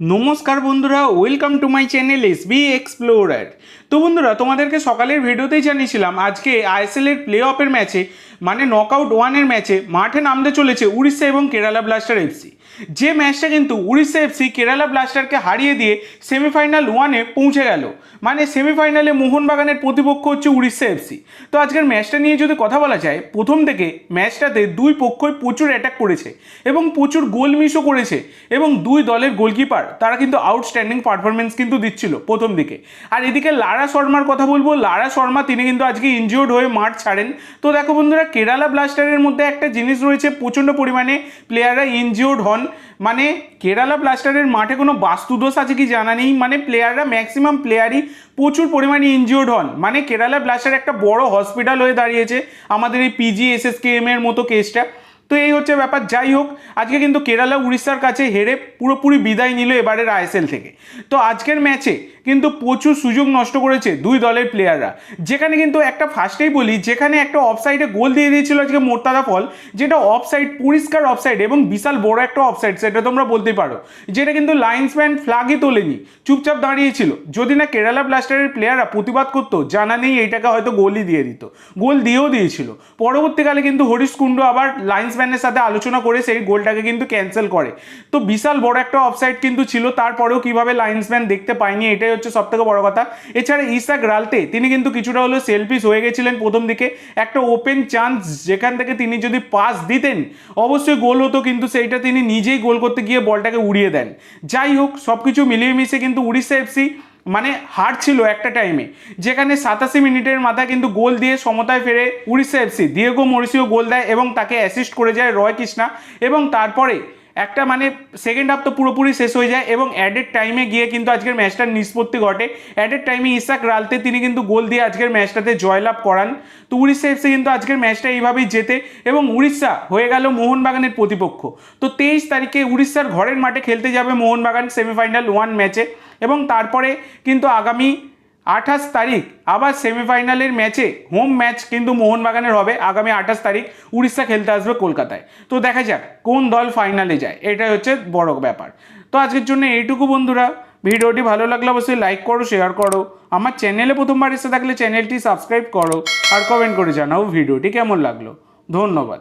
নমস্কার বন্ধুরা welcome to my channel S B explorer তো বন্ধুরা, তোমাদেরকে সকালের ভিডিওতেই জানিয়েছিলাম, আজকে আইএসএল এর প্লে অফের ম্যাচে মানে নকআউট ওয়ানের ম্যাচে মাঠে নামতে চলেছে উড়িষ্যা এবং কেরালা ব্লাস্টার এফসি যে ম্যাচটা কিন্তু উড়িষ্যা এফসি কেরালা ব্লাস্টারকে হারিয়ে দিয়ে সেমিফাইনাল ওয়ানে পৌঁছে গেল। মানে সেমিফাইনালে মোহনবাগানের প্রতিপক্ষ হচ্ছে উড়িষ্যা এফসি তো আজকের ম্যাচটা নিয়ে যদি কথা বলা যায়, প্রথম থেকে ম্যাচটাতে দুই পক্ষই প্রচুর অ্যাটাক করেছে এবং প্রচুর গোল মিসও করেছে এবং দুই দলের গোলকিপার তারা কিন্তু আউটস্ট্যান্ডিং পারফরমেন্স কিন্তু দিচ্ছিল প্রথম দিকে। আর এদিকে লারা শর্মার কথা বলব, লারা শর্মা তিনি কিন্তু আজকে ইনজিওর্ড হয়ে মাঠ ছাড়েন। তো দেখো বন্ধুরা, কেরালা ব্লাস্টারের মধ্যে একটা জিনিস রয়েছে, প্রচণ্ড পরিমাণে প্লেয়াররা ইনজিওর্ড হন। মানে কেরালা ব্লাস্টারের মাঠে কোনো বাস্তুদোষ আছে কি জানা নেই? মানে প্লেয়াররা ম্যাক্সিমাম প্লেয়ারই প্রচুর পরিমাণে ইনজিওর্ড হন। মানে কেরালা ব্লাস্টার একটা বড় হসপিটাল হয়ে দাঁড়িয়েছে আমাদের এই পিজি এসএসকেএম এর মতো কেসটা তো এই হচ্ছে ব্যাপার, যাই হোক, আজকে কিন্তু কেরালা উড়িষ্যার কাছে হেরে পুরোপুরি বিদায় নিল এবারের আইএসএল থেকে। তো আজকের ম্যাচে কিন্তু প্রচুর সুযোগ নষ্ট করেছে দুই দলের প্লেয়াররা যেখানে কিন্তু একটা ফার্স্টেই বলি, যেখানে একটা অফসাইডে গোল দিয়ে দিয়েছিল আজকে মোর্তাদা ফল, যেটা অফসাইড পরিষ্কার অফসাইড এবং বিশাল বড় একটা অফসাইড সেটা তোমরা বলতে পারো। যেটা কিন্তু লাইন্সম্যান ফ্লাগই তোলেনি, চুপচাপ দাঁড়িয়েছিল। যদি না কেরালা ব্লাস্টারের প্লেয়াররা প্রতিবাদ করতো, জানা নেই এইটাকে হয়তো গোলই দিয়ে দিত। গোল দিয়েও দিয়েছিল। পরবর্তীকালে কিন্তু হরিশ কুণ্ডু আবার লাইন্সম্যানের সাথে আলোচনা করে সেই গোলটাকে কিন্তু ক্যান্সেল করে। তো বিশাল বড় একটা অফসাইড কিন্তু ছিল, তারপরেও কীভাবে লাইন্সম্যান দেখতে পায়নি, এটাই হচ্ছে সব থেকে বড় কথা। এছাড়া ইসাক রালতে তিনি কিন্তু কিছুটা হলেও সেলফিস হয়ে গেছিলেন প্রথম দিকে। একটা ওপেন চান্স যেখান থেকে তিনি যদি পাস দিতেন, অবশ্যই গোল হতো, কিন্তু সেইটা তিনি নিজেই গোল করতে গিয়ে বলটাকে উড়িয়ে দেন। যাই হোক সব কিছু মিলিয়ে মিশে কিন্তু উড়িষ্যা এফসি মানে হার ছিল একটা টাইমে যেখানে সাতাশি মিনিটের মাথায় কিন্তু গোল দিয়ে সমতায় ফেরে Orissa FC Diego Mauricio goal দেয় এবং তাকে অ্যাসিস্ট করে যায় রয় কৃষ্ণা এবং তারপরে একটা মানে সেকেন্ড হাফ তো পুরোপুরি শেষ হয়ে যায় এবং অ্যাডেড টাইমে গিয়ে কিন্তু আজকের ম্যাচটার নিষ্পত্তি ঘটে। অ্যাডেড টাইমে ইসাক রালতে তিনি কিন্তু গোল দিয়ে আজকের ম্যাচটাতে জয়লাভ করান। তো উড়িষ্যা এফসি কিন্তু আজকের ম্যাচটা এইভাবেই জেতে এবং উড়িষ্যা হয়ে গেল মোহনবাগানের প্রতিপক্ষ। তো তেইশ তারিখে উড়িষ্যার ঘরের মাঠে খেলতে যাবে মোহনবাগান সেমিফাইনাল ওয়ান ম্যাচে এবং তারপরে কিন্তু আগামী আঠাশ তারিখ আবার সেমিফাইনালের ম্যাচে হোম ম্যাচ কিন্তু মোহনবাগানের হবে। আগামী আঠাশ তারিখ উড়িষ্যা খেলতে আসবে কলকাতায়। তো দেখা যাক কোন দল ফাইনালে যায়। এটাই হচ্ছে বড় ব্যাপার। তো আজকের জন্য এইটুকু বন্ধুরা। ভিডিওটি ভালো লাগলে অবশ্যই লাইক করো শেয়ার করো। আমার চ্যানেলে প্রথমবার এসে থাকলে চ্যানেলটি সাবস্ক্রাইব করো। আর কমেন্ট করে জানাও ভিডিওটি কেমন লাগল। ধন্যবাদ।